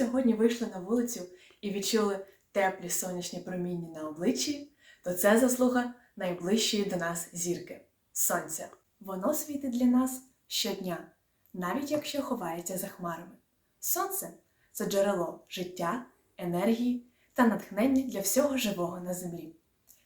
сьогодні вийшли на вулицю і відчули теплі сонячні проміння на обличчі, то це заслуга найближчої до нас зірки сонця. Воно світить для нас щодня, навіть якщо ховається за хмарами. Сонце це джерело життя, енергії та натхнення для всього живого на землі.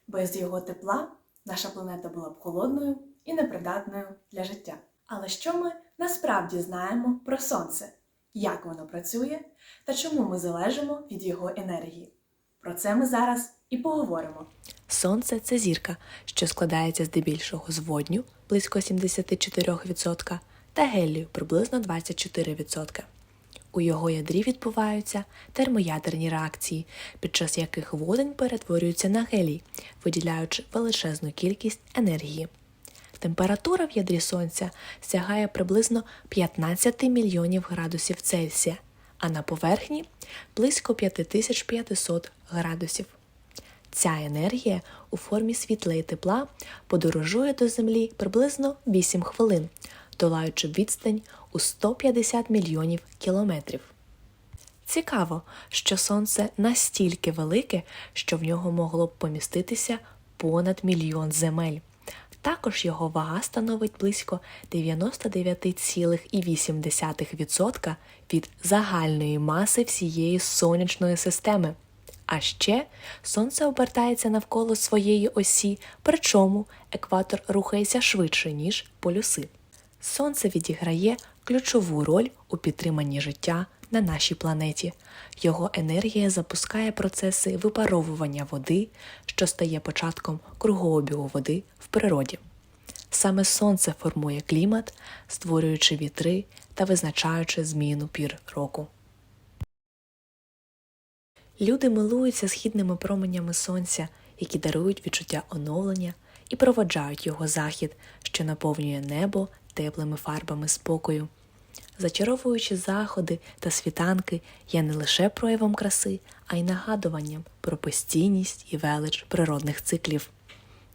Без його тепла наша планета була б холодною і непридатною для життя. Але що ми насправді знаємо про сонце? Як воно працює та чому ми залежимо від його енергії? Про це ми зараз і поговоримо. Сонце це зірка, що складається здебільшого з водню близько 74% та гелію приблизно 24%. У його ядрі відбуваються термоядерні реакції, під час яких водень перетворюється на гелій, виділяючи величезну кількість енергії. Температура в ядрі сонця сягає приблизно 15 мільйонів градусів Цельсія, а на поверхні близько 5500 градусів. Ця енергія у формі світла і тепла подорожує до Землі приблизно 8 хвилин, долаючи відстань у 150 мільйонів кілометрів. Цікаво, що Сонце настільки велике, що в нього могло б поміститися понад мільйон земель. Також його вага становить близько 99,8% від загальної маси всієї сонячної системи. А ще сонце обертається навколо своєї осі, причому екватор рухається швидше, ніж полюси. Сонце відіграє ключову роль у підтриманні життя на нашій планеті. Його енергія запускає процеси випаровування води, що стає початком кругообігу води в природі. Саме сонце формує клімат, створюючи вітри та визначаючи зміну пір року. Люди милуються східними променями сонця, які дарують відчуття оновлення і проводжають його захід, що наповнює небо теплими фарбами спокою. Зачаровуючи заходи та світанки є не лише проявом краси, а й нагадуванням про постійність і велич природних циклів.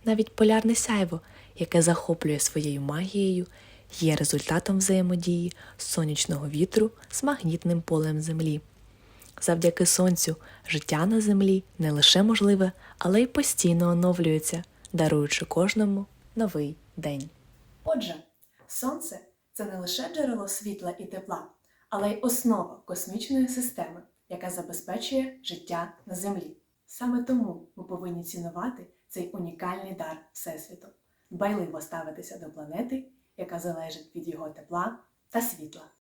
Навіть полярне сяйво, яке захоплює своєю магією, є результатом взаємодії сонячного вітру з магнітним полем Землі. Завдяки сонцю життя на землі не лише можливе, але й постійно оновлюється, даруючи кожному новий день. Отже, сонце це не лише джерело світла і тепла, але й основа космічної системи, яка забезпечує життя на землі. Саме тому ми повинні цінувати цей унікальний дар Всесвіту, дбайливо ставитися до планети, яка залежить від його тепла та світла.